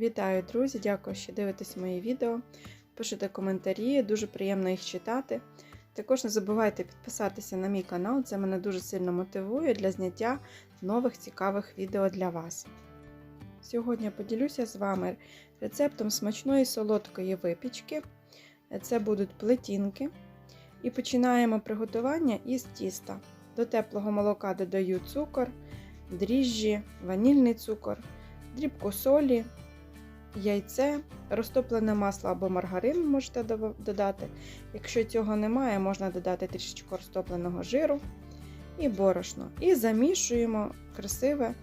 Вітаю, друзі! Дякую, що дивитесь мої відео. Пишете коментарі, дуже приємно їх читати. Також не забувайте підписатися на мій канал, це мене дуже сильно мотивує для зняття нових цікавих відео для вас. Сьогодні поділюся з вами рецептом смачної солодкої випічки. Це будуть плетінки. І починаємо приготування із тіста. До теплого молока додаю цукор, дріжджі, ванільний цукор, дрібку солі, яйце, розтоплене масло або маргарин можете додати. Якщо цього немає, можна додати трішечку розтопленого жиру і борошно. І замішуємо красиве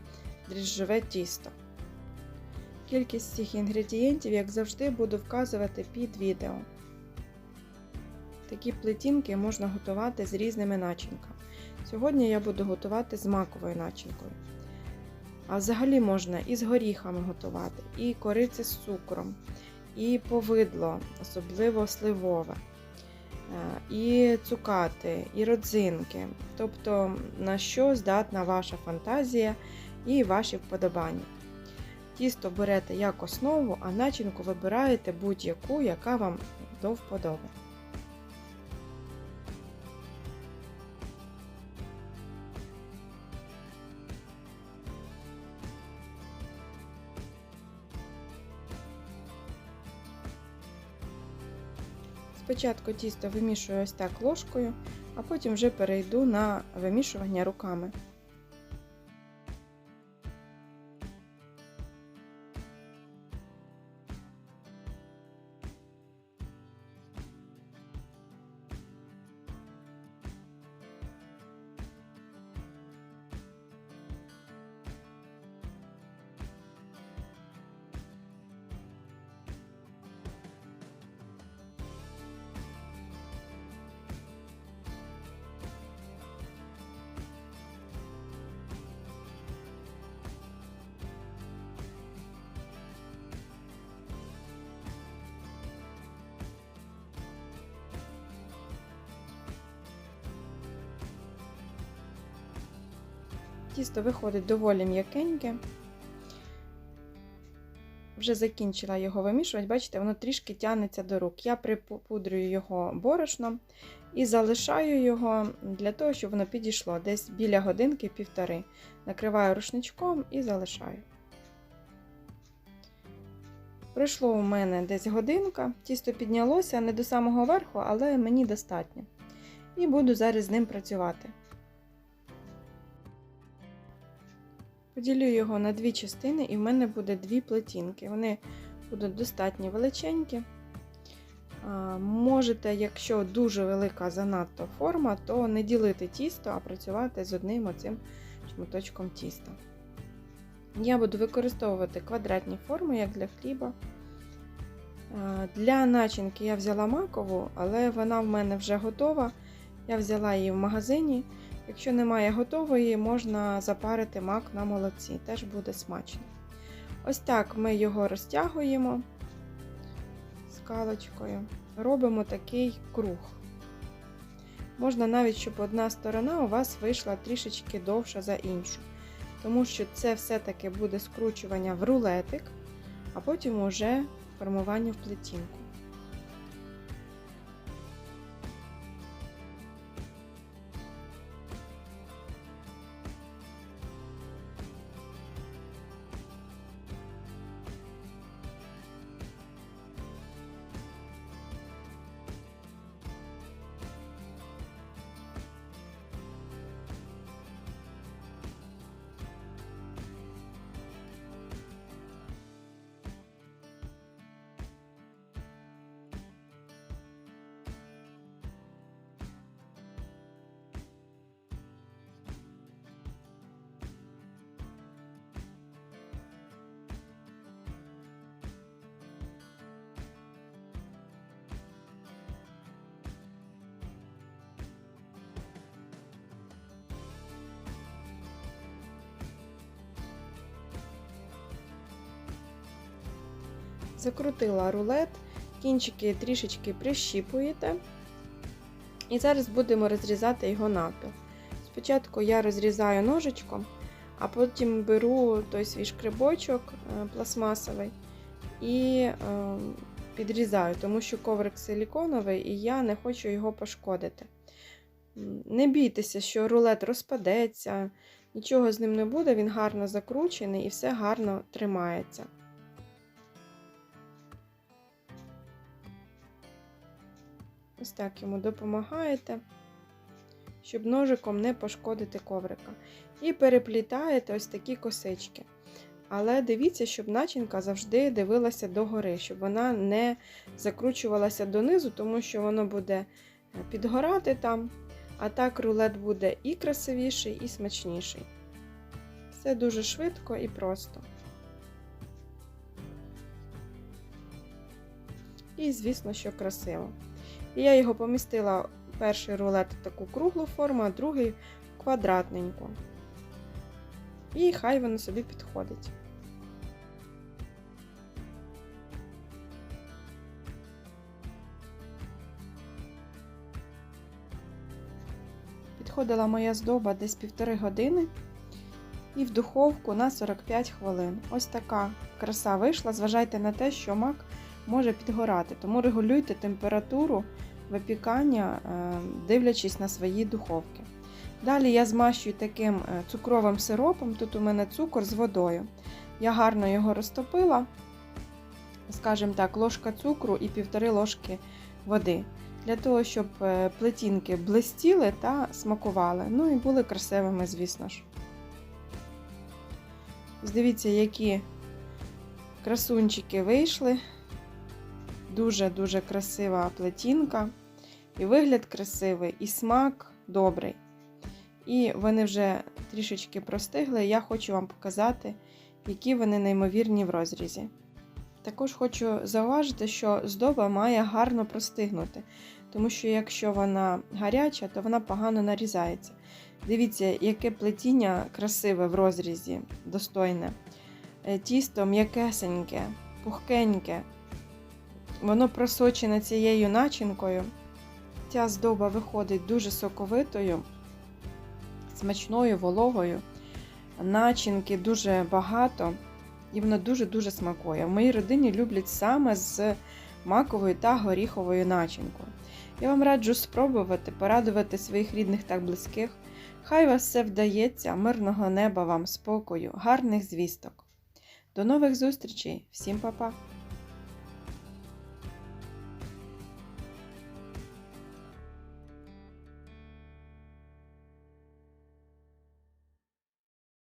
дріжджове тісто. Кількість цих інгредієнтів, як завжди, буду вказувати під відео. Такі плетінки можна готувати з різними начинками. Сьогодні я буду готувати з маковою начинкою. А взагалі можна і з горіхами готувати, і кориці з цукром, і повидло, особливо сливове, і цукати, і родзинки. Тобто, на що здатна ваша фантазія і ваші вподобання. Тісто берете як основу, а начинку вибираєте будь-яку, яка вам до вподоби. Спочатку тісто вимішую ось так ложкою, а потім вже перейду на вимішування руками. Тісто виходить доволі м'якеньке. Вже закінчила його вимішувати, бачите, воно трішки тягнеться до рук. Я припудрюю його борошном і залишаю його для того, щоб воно підійшло десь біля годинки-півтори. Накриваю рушничком і залишаю. Пройшло у мене десь годинка, тісто піднялося не до самого верху, але мені достатньо. І буду зараз з ним працювати. Поділю його на дві частини, і в мене буде дві плетінки. Вони будуть достатньо величенькі. Можете, якщо дуже велика занадто форма, то не ділити тісто, а працювати з одним оцим шматочком тіста. Я буду використовувати квадратні форми, як для хліба. Для начинки я взяла макову, але вона в мене вже готова. Я взяла її в магазині. Якщо немає готової, можна запарити мак на молоці, теж буде смачно. Ось так ми його розтягуємо скалочкою, робимо такий круг. Можна навіть, щоб одна сторона у вас вийшла трішечки довша за іншу. Тому що це все-таки буде скручування в рулетик, а потім уже формування в плетінку. Закрутила рулет, кінчики трішечки прищіпуєте. І зараз будемо розрізати його навпіл. Спочатку я розрізаю ножичком, а потім беру той свій шкрибочок пластмасовий і е, підрізаю, тому що коврик силіконовий і я не хочу його пошкодити. Не бійтеся, що рулет розпадеться, нічого з ним не буде, він гарно закручений і все гарно тримається. Ось так йому допомагаєте, щоб ножиком не пошкодити коврика. І переплітаєте ось такі косички. Але дивіться, щоб начинка завжди дивилася догори, щоб вона не закручувалася донизу, тому що воно буде е, підгорати там, а так рулет буде і красивіший, і смачніший. Все дуже швидко і просто. І, звісно, що красиво. І я його помістила перший рулет в таку круглу форму, а другий квадратненьку. І хай воно собі підходить. Підходила моя здоба десь півтори години і в духовку на 45 хвилин. Ось така краса вийшла. Зважайте на те, що мак може підгорати, тому регулюйте температуру випікання, е, дивлячись на свої духовки. Далі я змащую таким е, цукровим сиропом. Тут у мене цукор з водою. Я гарно його розтопила, скажімо так, ложка цукру і півтори ложки води. Для того, щоб е, плетінки блистіли та смакували. Ну і були красивими, звісно ж. Дивіться, які красунчики вийшли. Дуже-дуже красива плетінка. І вигляд красивий, і смак добрий. І вони вже трішечки простигли. Я хочу вам показати, які вони неймовірні в розрізі. Також хочу зауважити, що здоба має гарно простигнути, тому що якщо вона гаряча, то вона погано нарізається. Дивіться, яке плетіння красиве в розрізі, достойне. Е, Тісто м'якесеньке, пухкеньке. Воно просочене цією начинкою. Ця здоба виходить дуже соковитою, смачною, вологою. Начинки дуже багато, і воно дуже-дуже смакує. В моїй родині люблять саме з маковою та горіховою начинкою. Я вам раджу спробувати, порадувати своїх рідних та близьких. Хай вас все вдається, мирного неба вам, спокою, гарних звісток. До нових зустрічей, всім па-па!